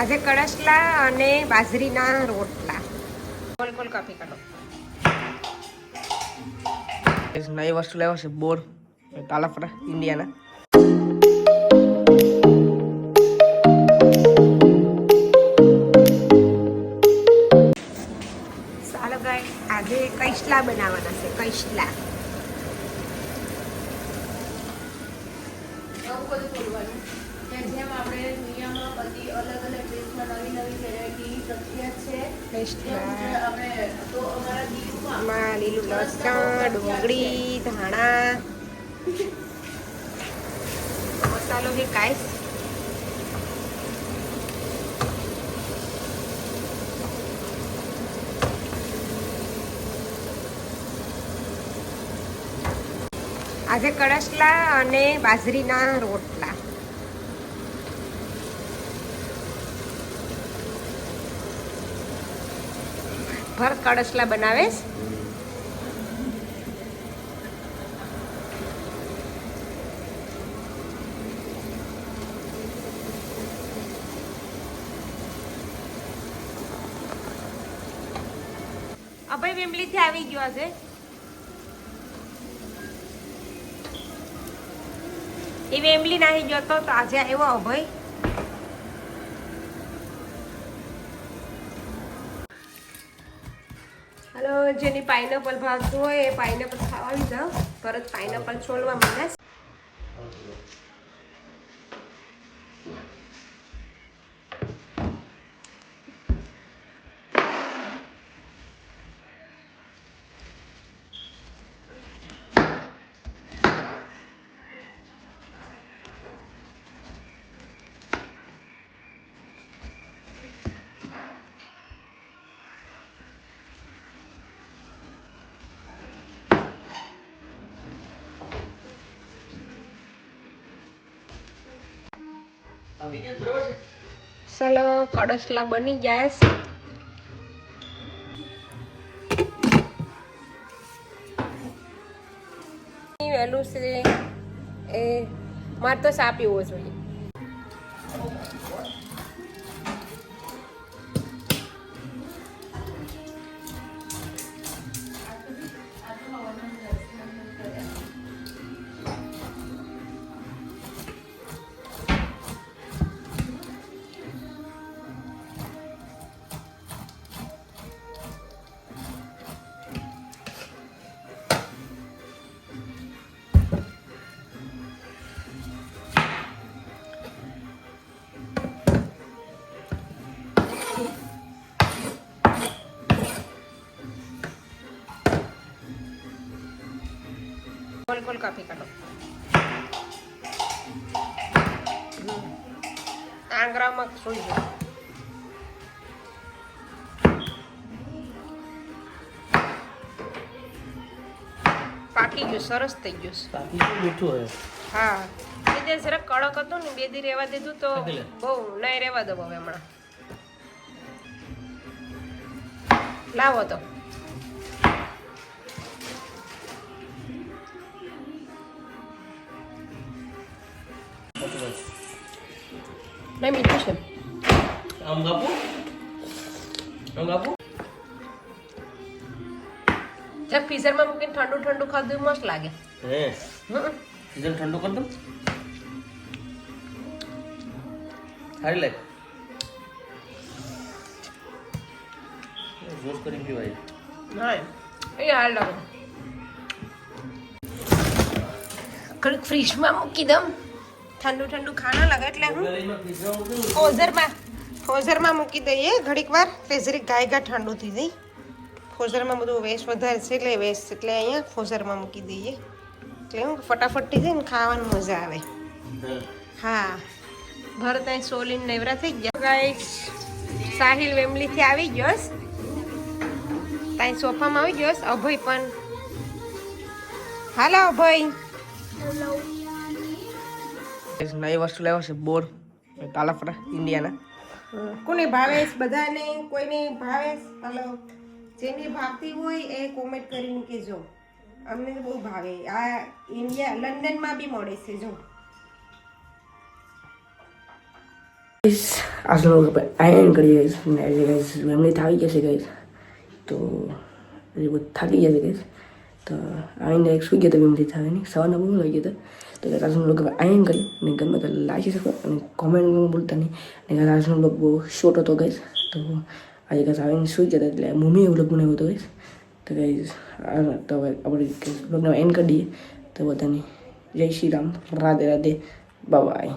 આજે કળશલા અને બાજરીના રોટલા. ગોલ ગોલ કાપી કાઢો નવી વસ્તુ લેવા છે બોર. તાલાફરા ઇન્ડિયાના. આજે કૈશલા બનાવવાના છે કૈશલા બધું બોલવાનું. જેમ આપણે દુનિયામાં બધી અલગ અલગ નવી વેરાયટી છે. માં લીલું લસણ ડુંગળી ધાણા. મસાલો હે કાઈશ આજે કળશલા અને બાજરીના રોટલા. ભર કળસલા બનાવેશ. અભય વેમલીથી આવી ગયો હશે એ વેમલી નાહી ગયો તો આજે આવ્યો અભય. હલો જેની પાઇનેપલ ભાવતું હોય એ પાઇનેપલ ખાવાની જાવ પરત પાઇનેપલ છોલવા માંડે ચલો કડસલા બની જાય છે. વહેલું છે એ મારે તો સા પીવો જોઈએ ગોલ ગોલ કાપી કાઢો. હમ. આંગળામાં સુઈ ગયો પાકી ગયું સરસ થઈ ગયું. પાકી ગયું મીઠું હોય હા. એ જે જરા કડક હતું ને બે દી રહેવા દીધું તો બહુ નહીં રહેવા દો હવે હમણાં. લાવો તો. નહીં મીઠું છે આમ કાપું આમ કાપું જબ ફ્રીઝરમાં મૂકીને ઠંડુ ઠંડુ ખાધું મસ્ત લાગે. હે? હમ. ઠંડુ કરી દઉં સારી લાગે જોશ કરી પીવાય. ના એ હાલ લાગે ઘડીક ફ્રીજમાં મૂકી દઉં. ઠંડુ ઠંડુ ખાના લાગે એટલે હું ફોઝરમાં ફોઝરમાં મૂકી દઈએ. ઘડીક વાર જરીક ગાય ગા ઠંડુ થઈ જાય. ફોઝરમાં બધું વેસ્ટ વધારે છે એટલે વેસ્ટ એટલે અહીંયા ફોઝરમાં મૂકી દઈએ. એટલે હું ફટાફટ થઈ જાય ખાવાની મજા આવે. હા. ભરત અહીં સોલીન નેવરા થઈ ગયા. ગાઈસ, સાહિલ વેમલીથી આવી ગયો ત્યાં સોફામાં આવી ગયો અભય પણ. હાલો, અભય. નવી વસ્તુ લેવા છે બોર. તાલાફરા ઇન્ડિયાના કોને ભાવે છે? બધાને કોઈને ભાવે છે? હાલો. જેને ભાવતી હોય એ કોમેન્ટ કરીને કહેજો. અમને તો બહુ ભાવે. આ ઇન્ડિયા લંડનમાં બી મળે છે જો. ગાઈસ આજનો લોગ આપણે આયન કરીએ guys. ને આજે ગાઈસ મેમરી થાકી જશે ગાઈસ તો હજી બહુ થાકી જશે ગાઈસ તો આઈને એક સુઈ ગયા તો મેમરી થાય નહીં સવારના બહુ લાગી ગયા હતા તો guys, બ્લોગ આયન કરી ને ગમે તો લાગી શકો અને કોમેન્ટ બોલતા નહીં અને guys, બ્લોગ લોગ બહુ શોર્ટ હતો ગઈશ તો આજે કાંસ આવીને સુઈ ગયા એટલે મમ્મીએ એવું લોગ બનાવ્યો હતો ગઈશ તો ગઈશ તો આપણે બ્લોગને એન્ડ કરી દઈએ તો બધાને જય શ્રી રામ રાધે રાધે બાય